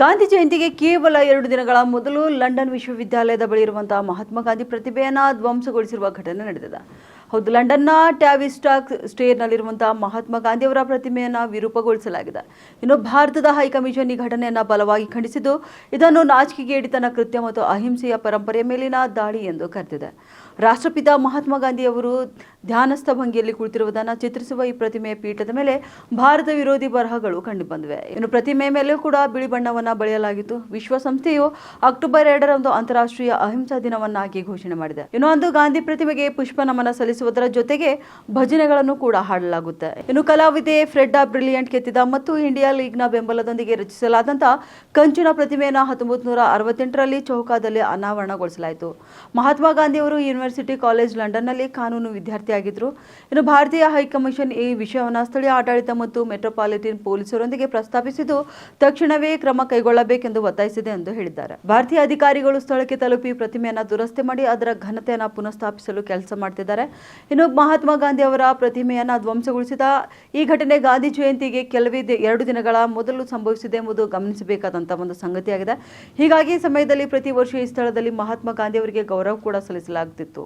ಗಾಂಧಿ ಜಯಂತಿಗೆ ಕೇವಲ ಎರಡು ದಿನಗಳ ಮೊದಲು ಲಂಡನ್ ವಿಶ್ವವಿದ್ಯಾಲಯದ ಬಳಿ ಇರುವಂತಹ ಮಹಾತ್ಮ ಗಾಂಧಿ ಪ್ರತಿಭೆಯನ್ನ ಧ್ವಂಸಗೊಳಿಸಿರುವ ಘಟನೆ ನಡೆದಿದೆ. ಹೌದು, ಲಂಡನ್ನ ಟ್ಯಾವಿಸ್ಟಾಕ್ ಸ್ಟೇರ್ನಲ್ಲಿರುವಂತಹ ಮಹಾತ್ಮ ಗಾಂಧಿಯವರ ಪ್ರತಿಮೆಯನ್ನು ವಿರೂಪಗೊಳಿಸಲಾಗಿದೆ. ಇನ್ನು ಭಾರತದ ಹೈಕಮಿಷನ್ ಈ ಘಟನೆಯನ್ನ ಬಲವಾಗಿ ಖಂಡಿಸಿದ್ದು, ಇದನ್ನು ನಾಚಿಕೆಗೇಡಿತನ ಕೃತ್ಯ ಮತ್ತು ಅಹಿಂಸೆಯ ಪರಂಪರೆಯ ಮೇಲಿನ ದಾಳಿ ಎಂದು ಕರೆದಿದೆ. ರಾಷ್ಟ್ರಪಿತ ಮಹಾತ್ಮ ಗಾಂಧಿಯವರು ಧ್ಯಾನಸ್ಥ ಭಂಗಿಯಲ್ಲಿ ಕುಳಿತಿರುವುದನ್ನು ಚಿತ್ರಿಸುವ ಈ ಪ್ರತಿಮೆಯ ಪೀಠದ ಮೇಲೆ ಭಾರತ ವಿರೋಧಿ ಬರಹಗಳು ಕಂಡುಬಂದಿವೆ ಇನ್ನು ಪ್ರತಿಮೆ ಮೇಲೂ ಕೂಡ ಬಿಳಿ ಬಣ್ಣವನ್ನು ಬಳಿಯಲಾಗಿತ್ತು. ವಿಶ್ವಸಂಸ್ಥೆಯು ಅಕ್ಟೋಬರ್ ಎರಡರಂದು ಅಂತಾರಾಷ್ಟ್ರೀಯ ಅಹಿಂಸಾ ದಿನವನ್ನಾಗಿ ಘೋಷಣೆ ಮಾಡಿದೆ. ಇನ್ನು ಗಾಂಧಿ ಪ್ರತಿಮೆಗೆ ಪುಷ್ಪ ನಮನ ಸಲ್ಲಿಸುವುದರ ಜೊತೆಗೆ ಭಜನೆಗಳನ್ನು ಕೂಡ ಹಾಡಲಾಗುತ್ತೆ. ಇನ್ನು ಕಲಾವಿದೆ ಫ್ರೆಡ್ಡಾ ಬ್ರಿಲಿಯಂಟ್ ಕೆತ್ತಿದ ಮತ್ತು ಇಂಡಿಯಾ ಲೀಗ್ನ ಬೆಂಬಲದೊಂದಿಗೆ ರಚಿಸಲಾದಂಥ ಕಂಚಿನ ಪ್ರತಿಮೆಯನ್ನು ಹತ್ತೊಂಬತ್ತು ನೂರ ಅರವತ್ತೆಂಟರಲ್ಲಿ ಚೌಕಾದಲ್ಲಿ ಅನಾವರಣಗೊಳಿಸಲಾಯಿತು. ಮಹಾತ್ಮ ಗಾಂಧಿಯವರು ಯೂನಿವರ್ಸಿಟಿ ಕಾಲೇಜ್ ಲಂಡನ್ನಲ್ಲಿ ಕಾನೂನು ವಿದ್ಯಾರ್ಥಿಯಾಗಿದ್ದರು ಇನ್ನು ಭಾರತೀಯ ಹೈಕಮಿಷನ್ ಈ ವಿಷಯವನ್ನು ಸ್ಥಳೀಯ ಆಡಳಿತ ಮತ್ತು ಮೆಟ್ರೋಪಾಲಿಟನ್ ಪೊಲೀಸರೊಂದಿಗೆ ಪ್ರಸ್ತಾಪಿಸಿದ್ದು, ತಕ್ಷಣವೇ ಕ್ರಮ ಕೈಗೊಳ್ಳಬೇಕೆಂದು ಒತ್ತಾಯಿಸಿದೆ ಎಂದು ಹೇಳಿದ್ದಾರೆ. ಭಾರತೀಯ ಅಧಿಕಾರಿಗಳು ಸ್ಥಳಕ್ಕೆ ತಲುಪಿ ಪ್ರತಿಮೆಯನ್ನು ದುರಸ್ತಿ ಮಾಡಿ ಅದರ ಘನತೆಯನ್ನು ಪುನಃಸ್ಥಾಪಿಸಲು ಕೆಲಸ ಮಾಡ್ತಿದ್ದಾರೆ. ಇನ್ನು ಮಹಾತ್ಮ ಗಾಂಧಿ ಅವರ ಪ್ರತಿಮೆಯನ್ನು ಧ್ವಂಸಗೊಳಿಸಿದ ಈ ಘಟನೆ ಗಾಂಧಿ ಜಯಂತಿಗೆ ಕೆಲವೇ ಎರಡು ದಿನಗಳ ಮೊದಲು ಸಂಭವಿಸಿದೆ ಎಂಬುದು ಗಮನಿಸಬೇಕಾದಂಥ ಒಂದು ಸಂಗತಿಯಾಗಿದೆ. ಹೀಗಾಗಿ ಸಮಯದಲ್ಲಿ ಪ್ರತಿ ವರ್ಷ ಈ ಸ್ಥಳದಲ್ಲಿ ಮಹಾತ್ಮ ಗಾಂಧಿ ಅವರಿಗೆ ಗೌರವ ಕೂಡ ಸಲ್ಲಿಸಲಾಗುತ್ತಿತ್ತು